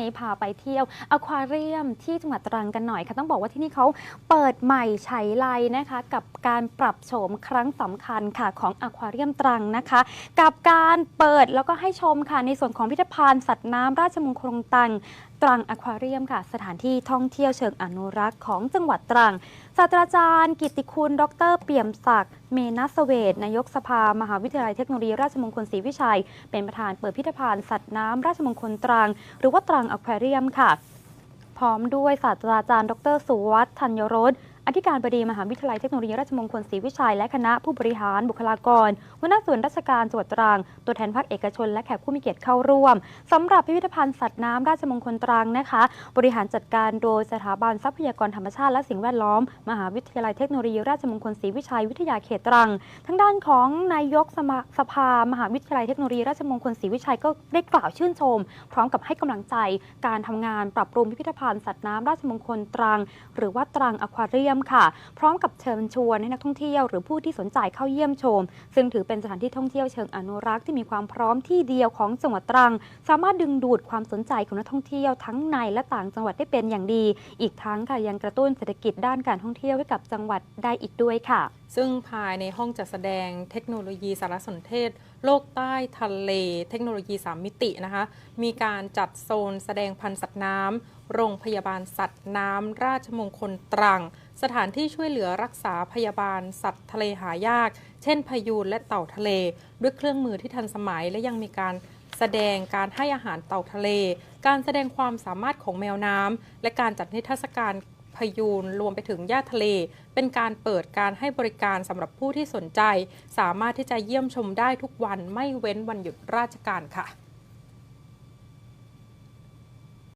นี้พาไปเที่ยวอควาเรียมที่จังหวัดตรังกันหน่อยค่ะต้องบอกว่าที่นี่เขาเปิดใหม่ไฉไลนะคะ กับการปรับโฉมครั้งสำคัญค่ะของอควาเรียมตรังนะคะ กับการเปิดแล้วก็ให้ชมค่ะในส่วนของพิพิธภัณฑ์สัตว์น้ำราชมงคลตรังตรังอควาเรียมค่ะ สถานที่ท่องเที่ยวเชิงอนุรักษ์ของจังหวัดตรังศาสตราจารย์กิติคุณ ดร เปี่ยมศักดิ์เมนัสเวทนายกสภา มหาวิทยาลัยเทคโนโลยีราชมงคลศรีวิชัย เป็นประธานเปิดพิพิธภัณฑ์สัตว์น้ำราชมงคลตรัง หรือว่าตรังอควาเรียมค่ะ พร้อมด้วยศาสตราจารย์ ดรสุวัฒน์ธัญรส อธิการบดีมหาวิทยาลัยเทคโนโลยีราชมงคลศรีวิชัยและคณะผู้บริหารบุคลากรหัวหน้าส่วนราชการจังหวัดตรัง ตัวแทนภาคเอกชน และแขกผู้มีเกียรติเข้าร่วมสำหรับพิพิธภัณฑ์สัตว์น้ำราชมงคลตรังนะคะ บริหารจัดการโดยสถาบันทรัพยากรธรรมชาติและสิ่งแวดล้อม มหาวิทยาลัยเทคโนโลยีราชมงคลศรีวิชัยวิทยาเขตตรังทางด้านของนายกสมาสภามหาวิทยาลัยเทคโนโลยีราชมงคลศรีวิชัยก็ได้กล่าวชื่นชม พร้อมกับให้กำลังใจการทำงานปรับปรุงพิพิธภัณฑ์สัตว์น้ำราชมงคลตรัง หรือว่าตรังอควาเรียมค่ะ พร้อมกับเชิญชวนให้นักท่องเที่ยวหรือผู้ที่สนใจเข้าเยี่ยมชม ซึ่งถือเป็นสถานที่ท่องเที่ยวเชิงอนุรักษ์ที่มีความพร้อมที่เดียวของจังหวัดตรัง สามารถดึงดูดความสนใจของนักท่องเที่ยวทั้งในและต่างจังหวัดได้เป็นอย่างดี อีกทั้งค่ะยังกระตุ้นเศรษฐกิจด้านการท่องเที่ยวให้กับจังหวัดได้อีกด้วยค่ะ ซึ่งภายในห้องจัดแสดงเทคโนโลยีสารสนเทศ โลกใต้ทะเลเทคโนโลยี 3 มิตินะคะ มีการจัดโซนแสดงพันธุ์สัตว์น้ำโรงพยาบาลสัตว์น้ำราชมงคลตรัง สถานที่ช่วยเหลือรักษาพยาบาล สัตว์ทะเลหายาก เช่นพยูนและเต่าทะเล ด้วยเครื่องมือที่ทันสมัยและยังมีการแสดงการให้อาหารเต่าทะเล การแสดงความสามารถของแมวน้ำและการจัดนิทรรศการพยูนรวมไปถึงหญ้าทะเล เป็นการเปิดการให้บริการสำหรับผู้ที่สนใจ สามารถที่จะเยี่ยมชมได้ทุกวันไม่เว้นวันหยุดราชการค่ะ